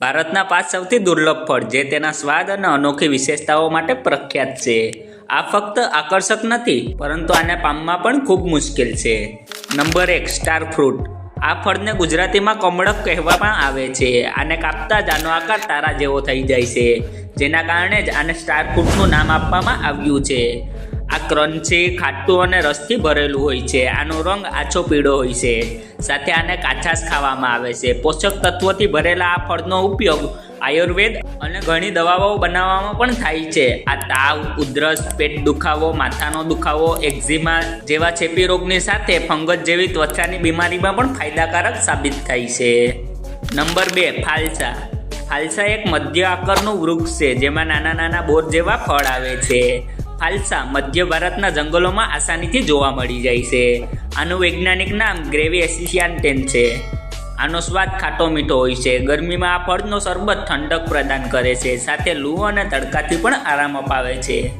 ભારતના પાંચ સૌથી દુર્લભ ફળ જે તેના સ્વાદ અને અનોખી વિશેષતાઓ માટે પ્રખ્યાત છે. આ ફક્ત આકર્ષક નથી, પરંતુ આને પામવા પણ ખૂબ મુશ્કેલ છે. નંબર એક, સ્ટાર ફ્રૂટ. આ ફળને ગુજરાતીમાં કમળક કહેવામાં આવે છે. આને કાપતા જ આનો આકાર તારા જેવો થઈ જાય છે, જેના કારણે જ આને સ્ટાર ફ્રૂટનું નામ આપવામાં આવ્યું છે. આ ક્રન્ચી ખાટું અને રસથી ભરેલું હોય છે. આનો રંગ આછો પીળો હોય છે. સાથે આને કાછાશ ખાવામાં આવે છે. પોષક તત્વોથી ભરેલા આ ફળનો ઉપયોગ આયુર્વેદ અને ઘણી દવાઓ બનાવવામાં પણ થાય છે. આ તાવ, ઉધરસ, પેટ દુખાવો, માથાનો દુખાવો, એક્ઝિમા જેવા ચેપી રોગની સાથે ફંગસ જેવી ત્વચાની બીમારીમાં પણ ફાયદાકારક સાબિત થાય છે. નંબર બે, ફાલસા. ફાલસા એક મધ્ય આકારનું વૃક્ષ છે, જેમાં નાના નાના બોર જેવા ફળ આવે છે. ફાલસા મધ્ય ભારતના જંગલોમાં આસાનીથી જોવા મળી જાય છે. આનું વૈજ્ઞાનિક નામ ગ્રેવી એસિશિયાન્ટેન છે. આનો સ્વાદ ખાટો મીઠો હોય છે. ગરમીમાં આ ફળનો શરબત ઠંડક પ્રદાન કરે છે. સાથે લૂ અને તડકાથી પણ આરામ અપાવે છે.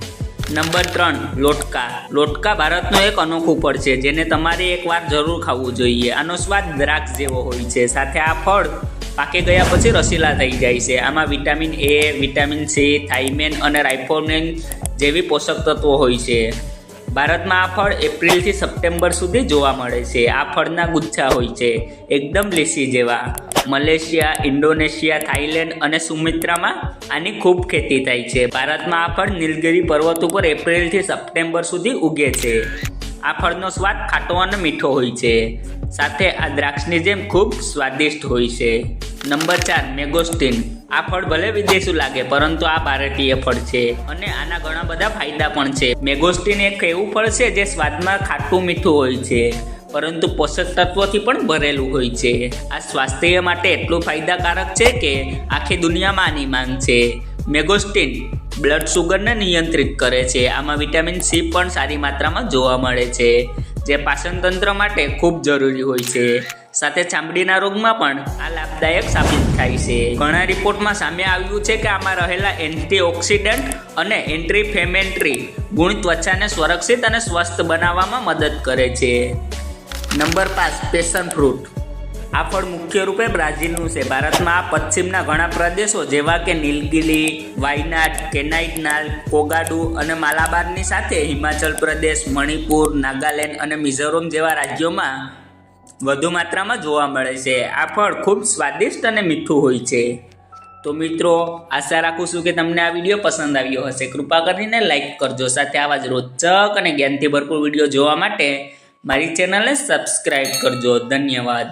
નંબર ત્રણ, લોટકા. લોટકા ભારતનો એક અનોખું ફળ છે, જેને તમારે એકવાર જરૂર ખાવું જોઈએ. આનો સ્વાદ દ્રાક્ષ જેવો હોય છે. સાથે આ ફળ પાકી ગયા પછી રસીલા થઈ જાય છે. આમાં vitamin A vitamin C thiamine અને રાઇફોનેન જેવી પોષક તત્વો હોય છે. ભારતમાં આ ફળ એપ્રિલથી સપ્ટેમ્બર સુધી જોવા મળે છે. આ ફળના ગુચ્છા હોય છે. એકદમ લીસી જેવા. મલેશિયા, ઇન્ડોનેશિયા થાઈલેન્ડ અને સુમિત્રામાં આની ખૂબ ખેતી થાય છે. ભારતમાં આ ફળ નીલગિરી પર્વત ઉપર એપ્રિલથી સપ્ટેમ્બર સુધી ઉગે છે. આ ફળનો સ્વાદ ખાટો અને મીઠો હોય છે. સાથે આ દ્રાક્ષની જેમ ખૂબ સ્વાદિષ્ટ હોય છે. નંબર ચાર, મેગોસ્ટીન. આ ફળ ભલે વિદેશી લાગે, પરંતુ આ ભારતીય ફળ છે અને આના ઘણા બધા ફાયદા પણ છે. મેગોસ્ટીન એક એવું ફળ છે જે સ્વાદમાં ખાટું મીઠું હોય છે, પરંતુ પોષક તત્વોથી પણ ભરેલું હોય છે. આ સ્વાસ્થ્ય માટે એટલું ફાયદાકારક છે કે આખી દુનિયામાં આની માંગ છે. મેગોસ્ટીન બ્લડ શુગરને નિયંત્રિત કરે છે. આમાં વિટામિન સી પણ સારી માત્રામાં જોવા મળે છે, જે પાચનતંત્ર માટે ખૂબ જરૂરી હોય છે. સાથે ચામડીના રોગમાં પણ આ લાભદાયક સાબિત થાય છે. ઘણા રિપોર્ટમાં સામે આવ્યું છે કે આમાં રહેલા એન્ટીઓક્સિડન્ટ અને એન્ટ્રીફેમેન્ટ્રી ગુણ ત્વચાને સુરક્ષિત અને સ્વસ્થ બનાવવામાં મદદ કરે છે. નંબર પાંચ પેશન ફ્રૂટ આ ફળ મુખ્ય રૂપે બ્રાઝિલનું છે. ભારતમાં આ પશ્ચિમના ઘણા પ્રદેશો જેવા કે નીલગિરી, વાયનાડ કેનાઇટનાલ કોગાડુ અને માલાબારની સાથે હિમાચલ પ્રદેશ, મણિપુર, નાગાલેન્ડ અને મિઝોરમ જેવા રાજ્યોમાં વધુ માત્રામાં જોવા મળે છે. આ ફળ ખૂબ સ્વાદિષ્ટ અને મીઠું હોય છે. તો મિત્રો, આશા રાખું છું કે તમને આ વીડિયો પસંદ આવ્યો હશે. કૃપા કરીને લાઇક કરજો. સાથે આવા જ રોચક અને જ્ઞાનથી ભરપૂર વીડિયો જોવા માટે મારી ચેનલને સબસ્ક્રાઈબ કરજો. ધન્યવાદ.